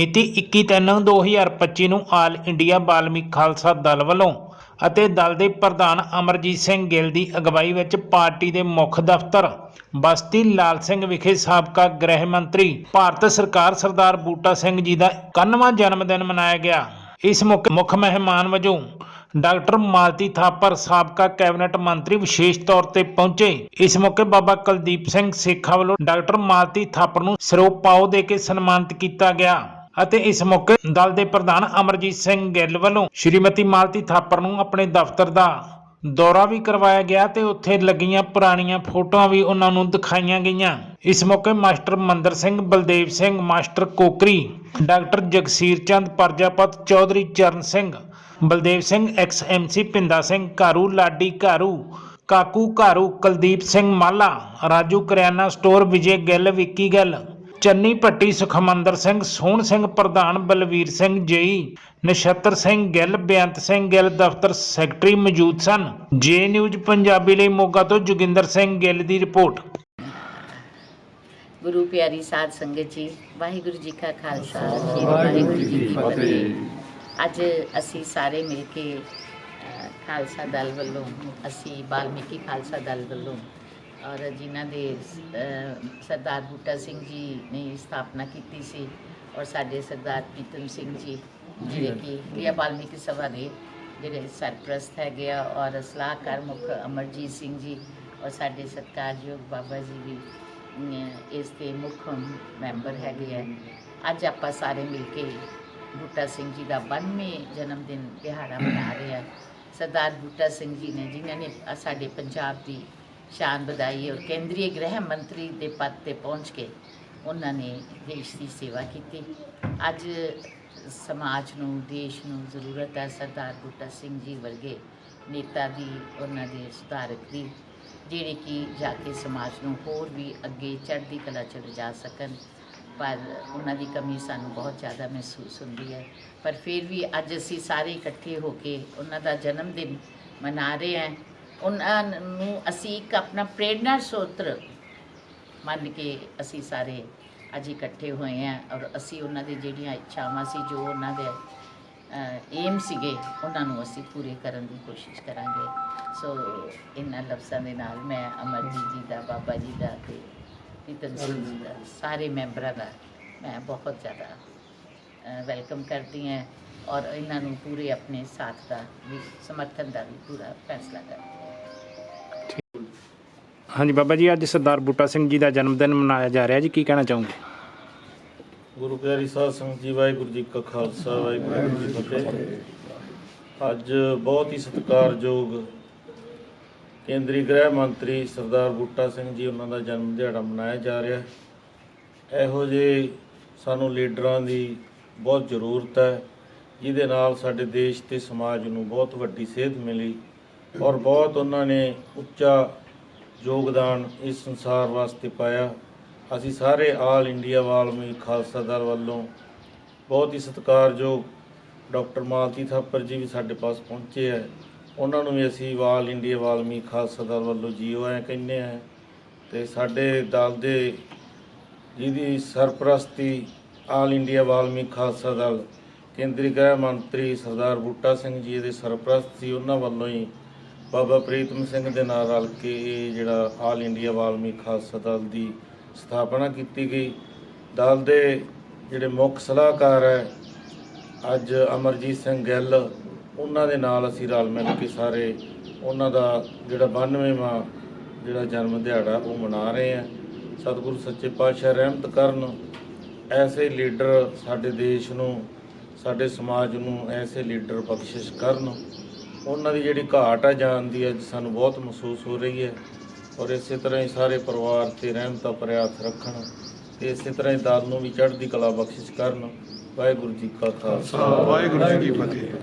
ਮਿਤੀ 21/3/2025 ਨੂੰ all India Balmik Khalsa Dal ਵੱਲੋਂ ਅਤੇ ਦਲ ਦੇ ਪ੍ਰਧਾਨ ਅਮਰਜੀਤ ਸਿੰਘ ਗਿੱਲ ਦੀ ਅਗਵਾਈ ਵਿੱਚ ਪਾਰਟੀ ਦੇ ਮੁੱਖ ਦਫ਼ਤਰ ਬਸਤੀ ਲਾਲ ਸਿੰਘ ਵਿਖੇ ਸਾਬਕਾ ਗ੍ਰਹਿ ਮੰਤਰੀ ਭਾਰਤ ਸਰਕਾਰ ਸਰਦਾਰ ਬੂਟਾ ਸਿੰਘ ਜੀ ਦਾ 91ਵਾਂ ਜਨਮ ਦਿਨ ਮਨਾਇਆ ਗਿਆ। ਇਸ ਮੌਕੇ ਮੁੱਖ ਮਹਿਮਾਨ ਵਜੋਂ ਡਾਕਟਰ ਮਾਲਤੀ ਥਾਪਰ ਸਾਬਕਾ ਕੈਬਨਿਟ ਮੰਤਰੀ ਵਿਸ਼ੇਸ਼ ਤੌਰ ਤੇ ਪਹੁੰਚੇ। ਇਸ ਮੌਕੇ ਬਾਬਾ ਕੁਲਦੀਪ ਸਿੰਘ ਸੇਖਾ ਵੱਲੋਂ ਡਾਕਟਰ ਮਾਲਤੀ ਥਾਪਰ ਨੂੰ ਸਰੋਪਾਓ ਦੇ ਕੇ ਸਨਮਾਨਿਤ ਕੀਤਾ ਗਿਆ। ਅਤੇ ਇਸ ਮੌਕੇ ਦਲ ਦੇ ਪ੍ਰਧਾਨ ਅਮਰਜੀਤ ਸਿੰਘ ਗਿੱਲ ਵੱਲੋਂ ਸ਼੍ਰੀਮਤੀ ਮਾਲਤੀ ਥਾਪਰ ਨੂੰ ਆਪਣੇ ਦਫ਼ਤਰ ਦਾ ਦੌਰਾ ਵੀ ਕਰਵਾਇਆ ਗਿਆ ਤੇ ਉੱਥੇ ਲੱਗੀਆਂ ਪੁਰਾਣੀਆਂ ਫੋਟੋਆਂ ਵੀ ਉਹਨਾਂ ਨੂੰ ਦਿਖਾਈਆਂ ਗਈਆਂ। ਇਸ ਮੌਕੇ master Mandar Singh, Baldev Singh, master Kokri, doctor Jagsir Chand, Prajapat Chaudhary Charan Singh, Baldev Singh, ex MC Pinda Singh, Gharu, Ladi Gharu, Kaku Gharu, Kuldeep Singh Mala, Raju ਕਰਿਆਨਾ ਸਟੋਰ, ਵਿਜੇ ਗਿੱਲ, ਵਿੱਕੀ ਗਿੱਲ ਚੰਨੀ ਭੱਟੀ ਸੁਖਮੰਦਰ ਸਿੰਘ ਸੋਹਣ ਸਿੰਘ ਪ੍ਰਧਾਨ ਬਲਵੀਰ ਸਿੰਘ ਜਈ ਨਛੱਤਰ ਸਿੰਘ ਗਿੱਲ ਬੇਅੰਤ ਸਿੰਘ ਗਿੱਲ ਦਫ਼ਤਰ ਸੈਕਟਰੀ ਮੌਜੂਦ ਸਨ। ਜੇ news Punjabi ਲਈ ਮੋਗਾ ਤੋਂ ਜੋਗਿੰਦਰ ਸਿੰਘ ਗਿੱਲ ਦੀ report. ਗੁਰੂ ਪਿਆਰੀ ਸਾਧ ਸੰਗਤ ਜੀ ਵਾਹਿਗੁਰੂ ਜੀ ਕਾ ਖਾਲਸਾ ਸ੍ਰੀ ਵਾਹਿਗੁਰੂ ਜੀ ਕੀ ਫਤਿਹ। ਅੱਜ ਅਸੀਂ ਸਾਰੇ ਮਿਲ ਕੇ ਖਾਲਸਾ ਦਲ ਵੱਲੋਂ ਅਸੀਂ ਬਾਲਮੀਕੀ ਖਾਲਸਾ ਦਲ ਵੱਲੋਂ ਔਰ ਜਿਨ੍ਹਾਂ ਦੇ ਸਰਦਾਰ ਬੂਟਾ ਸਿੰਘ ਜੀ ਨੇ ਸਥਾਪਨਾ ਕੀਤੀ ਸੀ ਔਰ ਸਾਡੇ ਸਰਦਾਰ ਪ੍ਰੀਤਮ ਸਿੰਘ ਜੀ ਜਿਹੜੇ ਕਿ ਕ੍ਰਿਆ ਬਾਲਮੀਕੀ ਸਭਾ ਦੇ ਜਿਹੜੇ ਸਰਪ੍ਰਸਤ ਹੈਗੇ ਆ ਔਰ ਸਲਾਹਕਾਰ ਮੁੱਖ ਅਮਰਜੀਤ ਸਿੰਘ ਜੀ ਔਰ ਸਾਡੇ ਸਤਿਕਾਰਯੋਗ ਬਾਬਾ ਜੀ ਵੀ ਇਸ ਦੇ ਮੁੱਖ ਮੈਂਬਰ ਹੈਗੇ ਆ। ਅੱਜ ਆਪਾਂ ਸਾਰੇ ਮਿਲ ਕੇ ਬੂਟਾ ਸਿੰਘ ਜੀ ਦਾ 92 ਜਨਮ ਦਿਨ ਦਿਹਾੜਾ ਮਨਾ ਰਹੇ ਆ। ਸਰਦਾਰ ਬੂਟਾ ਸਿੰਘ ਜੀ ਨੇ ਜਿਨ੍ਹਾਂ ਨੇ ਸਾਡੇ ਪੰਜਾਬ ਦੀ ਸ਼ਾਨ ਵਧਾਈ ਔਰ ਕੇਂਦਰੀ ਗ੍ਰਹਿ ਮੰਤਰੀ ਦੇ ਪਦ ਤੇ ਪਹੁੰਚ ਕੇ ਉਹਨਾਂ ਨੇ ਦੇਸ਼ ਦੀ ਸੇਵਾ ਕੀਤੀ। ਅੱਜ ਸਮਾਜ ਨੂੰ, ਦੇਸ਼ ਨੂੰ ਜ਼ਰੂਰਤ ਹੈ। ਸਰਦਾਰ ਬੁੱਟਾ ਸਿੰਘ ਜੀ ਵਰਗੇ ਨੇਤਾ ਦੀ ਉਹਨਾਂ ਦੇ ਸੁਧਾਰਕ ਦੀ ਜਿਹੜੇ ਕਿ ਜਾ ਕੇ ਸਮਾਜ ਨੂੰ ਹੋਰ ਵੀ ਅੱਗੇ ਚੜ੍ਹਦੀ ਕਲਾ ਚ ਲਿਜਾ ਸਕਣ। ਪਰ ਉਹਨਾਂ ਦੀ ਕਮੀ ਸਾਨੂੰ ਬਹੁਤ ਜ਼ਿਆਦਾ ਮਹਿਸੂਸ ਹੁੰਦੀ ਹੈ। ਪਰ ਫਿਰ ਵੀ ਅੱਜ ਅਸੀਂ ਸਾਰੇ ਇਕੱਠੇ ਹੋ ਕੇ ਉਹਨਾਂ ਦਾ ਜਨਮ ਦਿਨ ਮਨਾ ਰਹੇ ਹਾਂ। ਉਹਨਾਂ ਨੂੰ ਅਸੀਂ ਇੱਕ ਆਪਣਾ ਪ੍ਰੇਰਣਾ ਸੋਤਰ ਮੰਨ ਕੇ ਅਸੀਂ ਸਾਰੇ ਅੱਜ ਇਕੱਠੇ ਹੋਏ ਹਾਂ ਔਰ ਅਸੀਂ ਉਹਨਾਂ ਦੀ ਜਿਹੜੀਆਂ ਇੱਛਾਵਾਂ ਸੀ, ਜੋ ਉਹਨਾਂ ਦੇ ਏਮ ਸੀਗੇ, ਉਹਨਾਂ ਨੂੰ ਅਸੀਂ ਪੂਰੇ ਕਰਨ ਦੀ ਕੋਸ਼ਿਸ਼ ਕਰਾਂਗੇ। ਸੋ ਇਹਨਾਂ ਲਫ਼ਜ਼ਾਂ ਦੇ ਨਾਲ ਮੈਂ ਅਮਰਜੀਤ ਜੀ ਦਾ, ਬਾਬਾ ਜੀ ਦਾ ਤੇ ਪ੍ਰੀਤਮ ਸਿੰਘ ਜੀ ਦਾ, ਸਾਰੇ ਮੈਂਬਰਾਂ ਦਾ ਮੈਂ ਬਹੁਤ ਜ਼ਿਆਦਾ ਵੈਲਕਮ ਕਰਦੀ ਹਾਂ ਔਰ ਇਹਨਾਂ ਨੂੰ ਪੂਰੇ ਆਪਣੇ ਸਾਥ ਦਾ ਵੀ, ਸਮਰਥਨ ਦਾ ਵੀ ਪੂਰਾ ਫੈਸਲਾ ਕਰਦੀ ਹਾਂਜੀ, ਬਾਬਾ ਜੀ, ਅੱਜ ਸਰਦਾਰ ਬੂਟਾ ਸਿੰਘ ਜੀ ਦਾ ਜਨਮ ਦਿਨ ਮਨਾਇਆ ਜਾ ਰਿਹਾ ਜੀ। ਕੀ ਕਹਿਣਾ ਚਾਹੋਗੇ? ਗੁਰੂ ਪਿਆਰੀ ਸਾਧ ਸੰਗਤ ਜੀ, ਵਾਹਿਗੁਰੂ ਜੀ ਕਾ ਖਾਲਸਾ, ਵਾਹਿਗੁਰੂ ਜੀ ਕੀ ਫਤਿਹ। ਅੱਜ ਬਹੁਤ ਹੀ ਸਤਿਕਾਰਯੋਗ ਕੇਂਦਰੀ ਗ੍ਰਹਿ ਮੰਤਰੀ ਸਰਦਾਰ ਬੂਟਾ ਸਿੰਘ ਜੀ ਉਹਨਾਂ ਦਾ ਜਨਮ ਦਿਹਾੜਾ ਮਨਾਇਆ ਜਾ ਰਿਹਾ ਇਹੋ ਜਿਹੇ ਸਾਨੂੰ ਲੀਡਰਾਂ ਦੀ ਬਹੁਤ ਜ਼ਰੂਰਤ ਹੈ, ਜਿਹਦੇ ਨਾਲ ਸਾਡੇ ਦੇਸ਼ ਤੇ ਸਮਾਜ ਨੂੰ ਬਹੁਤ ਵੱਡੀ ਸੇਧ ਮਿਲੀ ਔਰ ਬਹੁਤ ਉਹਨਾਂ ਨੇ ਉੱਚਾ ਯੋਗਦਾਨ ਇਸ ਸੰਸਾਰ ਵਾਸਤੇ ਪਾਇਆ। ਅਸੀਂ ਸਾਰੇ ਆਲ ਇੰਡੀਆ ਵਾਲਮੀ ਖਾਲਸਾ ਦਲ ਵੱਲੋਂ ਬਹੁਤ ਹੀ ਸਤਿਕਾਰਯੋਗ ਡਾਕਟਰ ਮਾਲਤੀ ਥਾਪਰ ਜੀ ਵੀ ਸਾਡੇ ਪਾਸ ਪਹੁੰਚੇ ਹੈ। ਉਹਨਾਂ ਨੂੰ ਵੀ ਅਸੀਂ ਵਾਲ ਇੰਡੀਆ ਵਾਲਮੀ ਖਾਲਸਾ ਦਲ ਵੱਲੋਂ ਜੀਓ ਐ ਕਹਿੰਦੇ ਆ ਤੇ ਸਾਡੇ ਦਲ ਦੇ ਜਿਹਦੀ ਸਰਪ੍ਰਸਤੀ ਆਲ ਇੰਡੀਆ ਵਾਲਮੀ ਖਾਲਸਾ ਦਲ ਕੇਂਦਰੀ ਗ੍ਰਹਿ ਮੰਤਰੀ ਸਰਦਾਰ ਬੂਟਾ ਸਿੰਘ ਜੀ ਦੇ ਸਰਪ੍ਰਸਤ ਸੀ, ਉਹਨਾਂ ਵੱਲੋਂ ਹੀ ਬਾਬਾ ਪ੍ਰੀਤਮ ਸਿੰਘ ਦੇ ਨਾਲ ਰਲ ਕੇ ਇਹ ਜਿਹੜਾ ਆਲ ਇੰਡੀਆ ਵਾਲਮੀਕ ਖਾਲਸਾ ਦਲ ਦੀ ਸਥਾਪਨਾ ਕੀਤੀ ਗਈ। ਦਲ ਦੇ ਜਿਹੜੇ ਮੁੱਖ ਸਲਾਹਕਾਰ ਹੈ, ਅੱਜ ਅਮਰਜੀਤ ਸਿੰਘ ਗਿੱਲ, ਉਹਨਾਂ ਦੇ ਨਾਲ ਅਸੀਂ ਰਲ ਮਿਲ ਕੇ ਸਾਰੇ ਉਹਨਾਂ ਦਾ ਜਿਹੜਾ 92ਵਾਂ ਜਿਹੜਾ ਜਨਮ ਦਿਹਾੜਾ ਉਹ ਮਨਾ ਰਹੇ ਹਾਂ। ਸਤਿਗੁਰੂ ਸੱਚੇ ਪਾਤਸ਼ਾਹ ਰਹਿਮਤ ਕਰਨ, ਐਸੇ ਲੀਡਰ ਸਾਡੇ ਦੇਸ਼ ਨੂੰ, ਸਾਡੇ ਸਮਾਜ ਨੂੰ ਐਸੇ ਲੀਡਰ ਬਖਸ਼ਿਸ਼ ਕਰਨ। ਉਹਨਾਂ ਦੀ ਜਿਹੜੀ ਘਾਟ ਆ ਜਾਣ ਦੀ ਅੱਜ ਸਾਨੂੰ ਬਹੁਤ ਮਹਿਸੂਸ ਹੋ ਰਹੀ ਹੈ ਔਰ ਇਸੇ ਤਰ੍ਹਾਂ ਹੀ ਸਾਰੇ ਪਰਿਵਾਰ ਤੇ ਰਹਿਮਤਾਂ ਭਰਿਆ ਹੱਥ ਰੱਖਣ ਤੇ ਇਸੇ ਤਰ੍ਹਾਂ ਹੀ ਦਾਲ ਨੂੰ ਵੀ ਚੜ੍ਹਦੀ ਕਲਾ ਬਖਸ਼ਿਸ਼ ਕਰਨ। ਵਾਹਿਗੁਰੂ ਜੀ ਕਾ ਖਾਲਸਾ। ਵਾਹਿਗੁਰੂ ਜੀ ਕੀ ਫਤਿਹ।